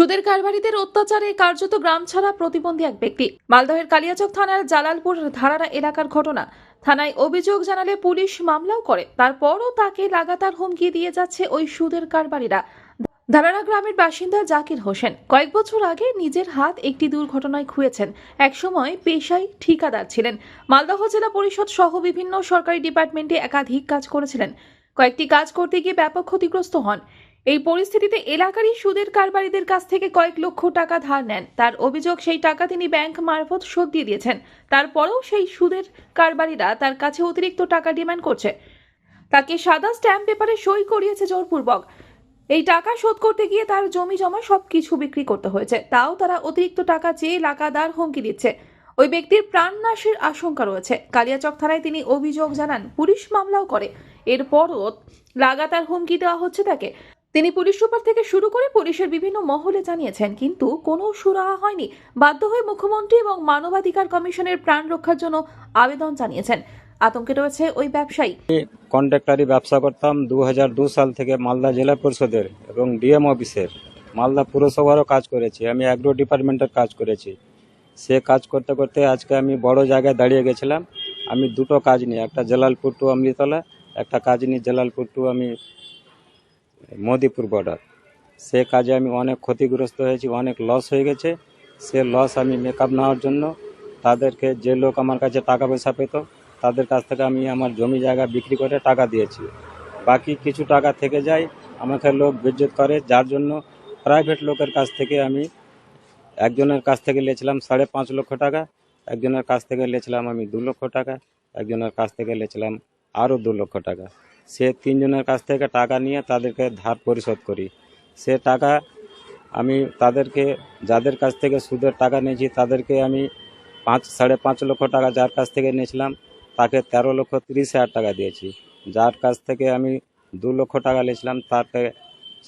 সুদের কারবারিদের অত্যাচারে কার্যত গ্রাম ছাড়া প্রতিবন্ধী এক ব্যক্তি। মালদহের কালিয়াচক থানার জালালপুর ধারারা এলাকার ঘটনা। থানায় অভিযোগ জানালে পুলিশ মামলাও করে। তারপরও তাকে লাগাতার হুমকি দিয়ে যাচ্ছে ওই সুদের কারবারিরা। ধারারা গ্রামের বাসিন্দা জাকির হোসেন কয়েক বছর আগে নিজের হাত একটি দুর্ঘটনায় খুঁয়েছেন। একসময় পেশায় ঠিকাদার ছিলেন। মালদহ জেলা পরিষদ সহ বিভিন্ন সরকারি ডিপার্টমেন্টে একাধিক কাজ করেছিলেন। কয়েকটি কাজ করতে গিয়ে ব্যাপক ক্ষতিগ্রস্ত হন। এই পরিস্থিতিতে এলাকারই সুদের কারবারিদের কাছ থেকে কয়েক লক্ষ টাকা ধার নেন। তার অভিযোগ, সেই টাকা তিনি ব্যাংক মারফত শোধ দিয়ে দিয়েছেন। তারপরেও সেই সুদের কারবারিরা তার কাছে অতিরিক্ত টাকা ডিমান্ড করছে। তাকে সাদা স্ট্যাম্প পেপারে সই করিয়েছে জোরপূর্বক। এই টাকা শোধ করতে গিয়ে তার জমি জমা সব কিছু বিক্রি করতে হয়েছে। তাও তারা অতিরিক্ত টাকা চেয়ে লাগাদার হুমকি দিচ্ছে। ওই ব্যক্তির প্রাণনাশের আশঙ্কা রয়েছে। কালিয়াচক থানায় তিনি অভিযোগ জানান, পুলিশ মামলাও করে। এরপরও লাগাতার হুমকি দেওয়া হচ্ছে তাকে। তিনি পুলিশ সুপার থেকে শুরু করে পুলিশের বিভিন্ন মহলে জানিয়েছেন, কিন্তু কোনো সুরাহা হয়নি। বাধ্য হয়ে মুখ্যমন্ত্রী এবং মানবাধিকার কমিশনের প্রাণ রক্ষার জন্য আবেদন জানিয়েছেন। আতঙ্কে রয়েছে ওই ব্যবসায়ী। কন্ট্রাক্টারি ব্যবসা করতাম দু সাল থেকে মালদা জেলা পরিষদের এবং ডিএম অফিসের। মালদা পুরসভারও কাজ করেছি, আমি অ্যাগ্রো ডিপার্টমেন্টের কাজ করেছি। সে কাজ করতে করতে আজকে আমি বড় জায়গায় দাঁড়িয়ে গেছিলাম। আমি দুটো কাজ নিই একটা জালালপুর টু অমৃতলা, একটা কাজ নিই জালালপুর টু আমি মোদিপুর বর্ডার সে কাজে আমি অনেক ক্ষতিগ্রস্ত হয়েছি, অনেক লস হয়ে গেছে। সে লস আমি মেকআপ নেওয়ার জন্য তাদেরকে, যে লোক আমার কাছে টাকা পয়সা পেত, তাদের কাছ থেকে আমি আমার জমি জায়গা বিক্রি করে টাকা দিয়েছি। বাকি কিছু টাকা থেকে যায়, আমাকে লোক বেজ্জত করে, যার জন্য প্রাইভেট লোকের কাছ থেকে আমি একজনের কাছ থেকে নিয়েছিলাম সাড়ে পাঁচ লক্ষ টাকা, একজনের কাছ থেকে নিয়েছিলাম আমি দু লক্ষ টাকা, একজনের কাছ থেকে নিয়েছিলাম আরও দু লক্ষ টাকা। সে তিনজনের কাছ থেকে টাকা নিয়ে তাদেরকে ধার পরিশোধ করি। সে টাকা আমি তাদেরকে যাদের কাছ থেকে সুদের টাকা নিয়েছি তাদেরকে আমি পাঁচ সাড়ে পাঁচ লক্ষ টাকা যার কাছ থেকে নিয়েছিলাম তাকে তেরো লক্ষ তিরিশ হাজার টাকা দিয়েছি। যার কাছ থেকে আমি দু লক্ষ টাকা নিয়েছিলাম তাকে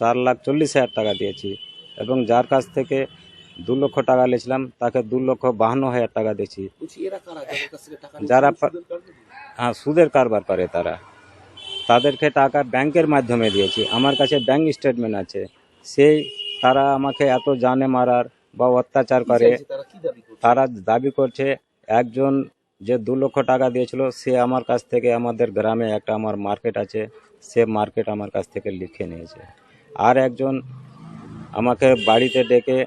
চার লাখ চল্লিশ হাজার টাকা দিয়েছি। এবং যার কাছ থেকে দু লক্ষ টাকা নিয়েছিলাম তাকে দু লক্ষ বাহান্ন হাজার টাকা দিয়েছি। যারা? হ্যাঁ সুদের কারবার করে তারা। তাদেরকে টাকা ব্যাংকের মাধ্যমে দিয়েছি। আমার কাছে ব্যাংক স্টেটমেন্ট আছে। সেই তারা আমাকে এত জানে মারার বা অত্যাচার করে। তারা? দাবি করছে? একজন যে দু লক্ষ টাকা দিয়েছিল সে আমার কাছ থেকে আমাদের গ্রামে একটা আমার মার্কেট আছে। সে মার্কেট আমার কাছ থেকে লিখে নিয়েছে। আর একজন আমাকে বাড়িতে ডেকে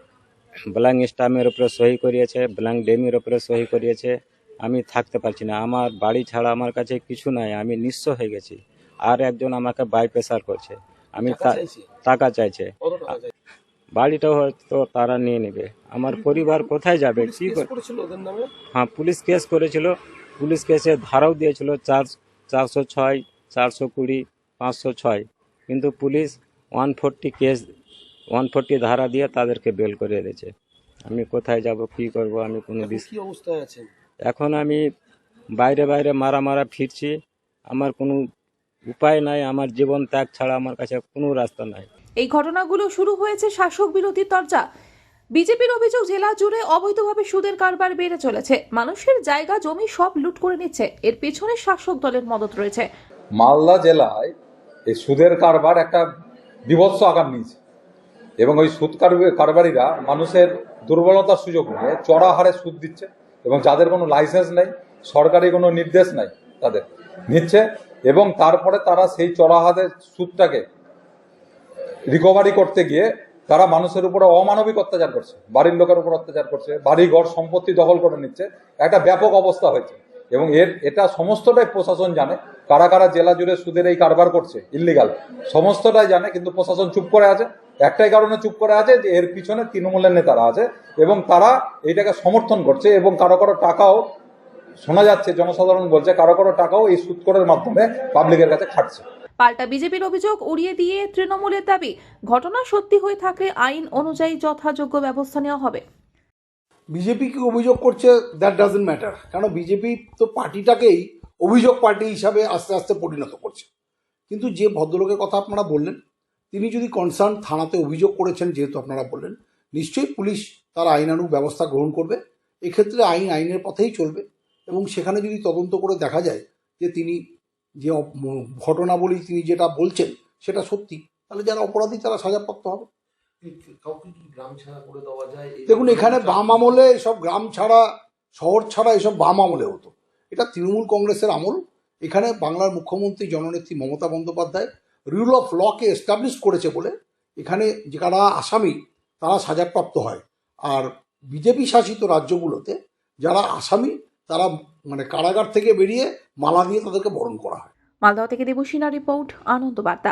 ব্ল্যাঙ্ক স্টামের উপরে সহি করিয়েছে ব্ল্যাঙ্ক ডেমির উপরে সহি করিয়েছে। আমি থাকতে পারছি না। আমার বাড়ি ছাড়া আমার কাছে কিছু নাই। আমি নিঃস্ব হয়ে গেছি। আর একজন আমাকে বাই প্রেসার করছে। আমি টাকা চাইছে? বাড়িটাও হয়তো তারা নিয়ে নেবে। আমার পরিবার কোথায় যাবে? কি হ্যাঁ পুলিশ কেস করেছিল। পুলিশ কেসে ধারাও দিয়েছিল চার চারশো ছয় চারশো কুড়ি পাঁচশো ছয়। কিন্তু police one forty case one forty ধারা দিয়ে তাদেরকে বেল করে দিয়েছে। আমি কোথায় যাব কি করব আমি কোনো অবস্থায় আছেন? এখন আমি বাইরে বাইরে মারা মারা ফিরছি। আমার কোনো উপায় নাই আমার জীবন ত্যাগ ছাড়া আমার কাছে কোনো রাস্তা নাই। এই ঘটনাগুলো শুরু হয়েছে শাসক বিরোধী তরজা বিজেপির অভিযোগ জেলা জুড়ে অবৈধভাবে সুদের কারবার বেড়ে চলেছে। মানুষের জায়গা জমি সব লুট করে নিচ্ছে। এর পেছনে শাসক দলের মদত রয়েছে। মালদা জেলায় এই সুদের কারবার একটা বিভৎস আকার নিয়েছে। এবং ওই সুদ কারব- কারবারিরা মানুষের দুর্বলতার সুযোগ নিয়ে চড়া হারে সুদ দিচ্ছে এবং যাদের কোনো লাইসেন্স নেই সরকারি কোনো নির্দেশ নাই তাদের নিচ্ছে। এবং তারপরে তারা সেই চড়া হারের সুদটাকে রিকভারি করতে গিয়ে তারা মানুষের উপরে অমানবিক অত্যাচার করছে, বাড়ির লোকের উপর অত্যাচার করছে বাড়ি ঘর সম্পত্তি দখল করে নিচ্ছে, একটা ব্যাপক অবস্থা হয়েছে। এবং এর, এটা সমস্তটাই প্রশাসন জানে, কারা কারা জেলা জুড়ে সুদের এই কারবার করছে ইল্লিগাল সমস্তটাই জানে, কিন্তু প্রশাসন চুপ করে আছে। একটাই কারণে চুপ করে আছে যে এর পিছনে তৃণমূলের নেতারা আছে এবং তারা এইটাকে সমর্থন করছে এবং কারও কারও টাকাও শোনা যাচ্ছে জনসাধারণ বলছে কারও কারও টাকাও এই সুদকরের মাধ্যমে পাবলিকের কাছে খাটছে। পাল্টা বিজেপির অভিযোগ উড়িয়ে দিয়ে তৃণমূলের দাবি ঘটনা সত্যি হয়ে থাকলে আইন অনুযায়ী যথাযোগ্য ব্যবস্থা নেওয়া হবে। বিজেপি কি অভিযোগ করছে দ্যাট ডাজেন্ট ম্যাটার কারণ বিজেপি তো পার্টিটাকেই অভিযোগ পার্টি হিসাবে আস্তে আস্তে পরিণত করছে। কিন্তু যে ভদ্রলোকের কথা আপনারা বললেন তিনি যদি কনসার্ন থানাতে অভিযোগ করেছেন যেহেতু আপনারা বললেন নিশ্চয়ই পুলিশ তার আইনানুগ ব্যবস্থা গ্রহণ করবে। এক্ষেত্রে আইন আইনের পথেই চলবে। এবং সেখানে যদি তদন্ত করে দেখা যায় যে তিনি যে ঘটনাবলী তিনি যেটা বলছেন সেটা সত্যি তাহলে যারা অপরাধী তারা সাজাপ্রাপ্ত হবে। গ্রাম ছাড়া করে দেওয়া যায়? দেখুন এখানে বাম আমলে এসব গ্রাম ছাড়া শহর ছাড়া এসব বাম আমলে হতো। এটা তৃণমূল কংগ্রেসের আমল। এখানে বাংলার মুখ্যমন্ত্রী জননেত্রী মমতা বন্দ্যোপাধ্যায় রুল অফ লকে এস্টাবলিশ করেছে বলে এখানে যারা আসামি তারা সাজাপ্রাপ্ত হয়। আর বিজেপি শাসিত রাজ্যগুলোতে যারা আসামি তারা মানে কারাগার থেকে বেরিয়ে মালা দিয়ে তাদেরকে বরণ করা হয়। মালদহ থেকে দেবসীনা রিপোর্ট, আনন্দ বার্তা।